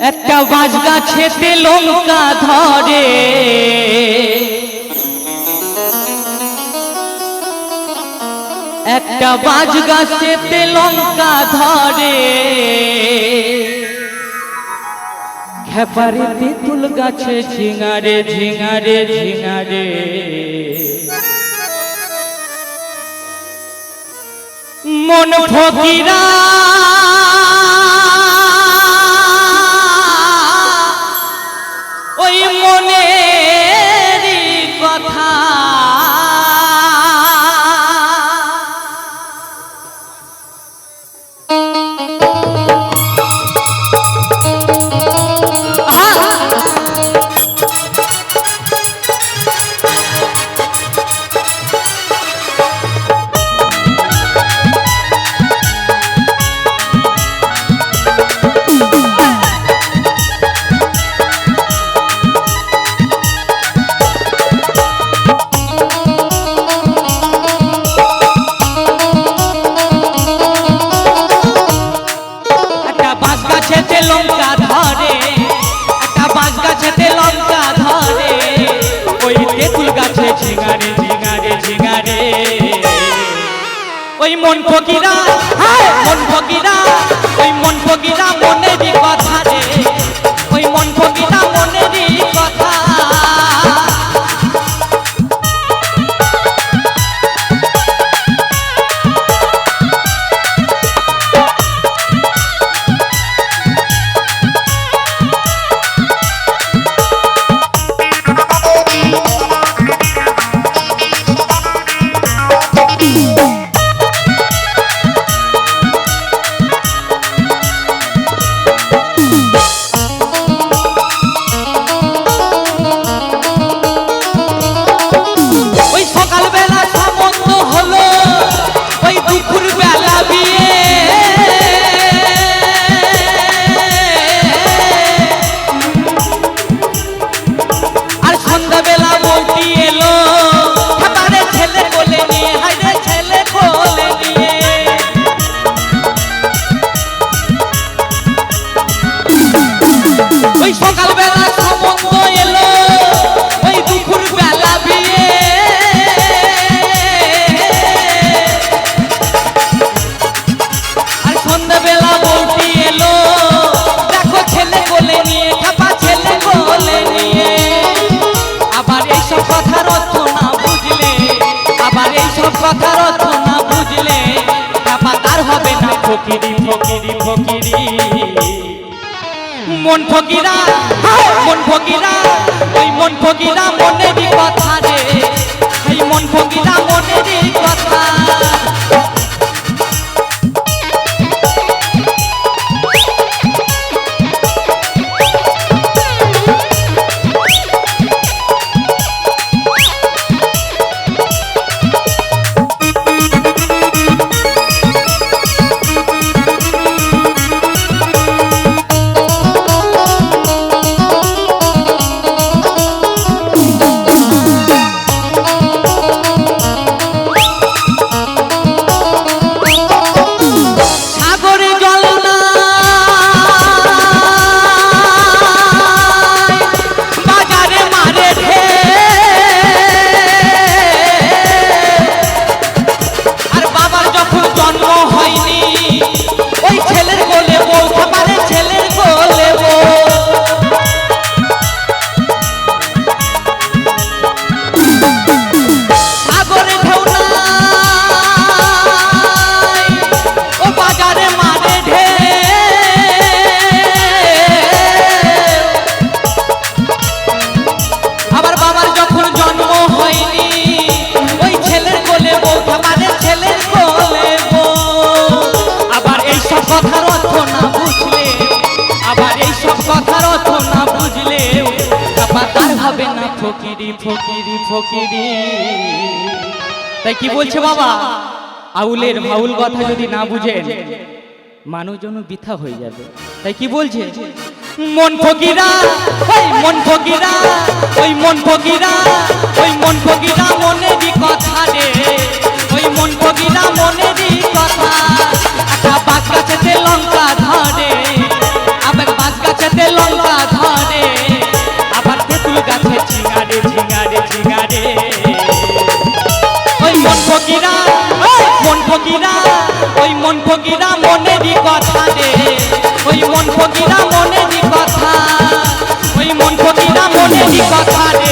একটা বাঁশ গাছেতে লঙ্কা ধরে। একটা বাঁশ গাছেতে লঙ্কা ধরে। খেপারে তেঁতুল গাছে ঝিঙারে ঝিঙারে ঝিঙারে। মন ফকিরা বেলা সন্ধ্যাবেলা বউটি কোলে নিয়ে খাপা কোলে নিয়ে। আবার এইসব কথার অর্থ না বুঝলে, আবার এইসব কথার অর্থ না বুঝলে খাপা তার হবে না ফকিরি। মন ফকিরা মন ফকিরা ওই মন ফকিরা মনেরই কথা রে। এই মন ফকিরা সব কথার অর্থ না বুঝলে আবার হবে না ফকিরি ফকিরি ফকিরি। তাই কি বলছে বাবা? আউলের ভাউল কথা যদি না বুঝেন মানুষজন বৃথা হয়ে যাবে। তাই কি বলছে? মন ফকিরা ওই মন ফকিরা ওই মন ফকিরা ওই মন ফকিরা মনেরই কথা রে। মন কথা। ওই মন কথা।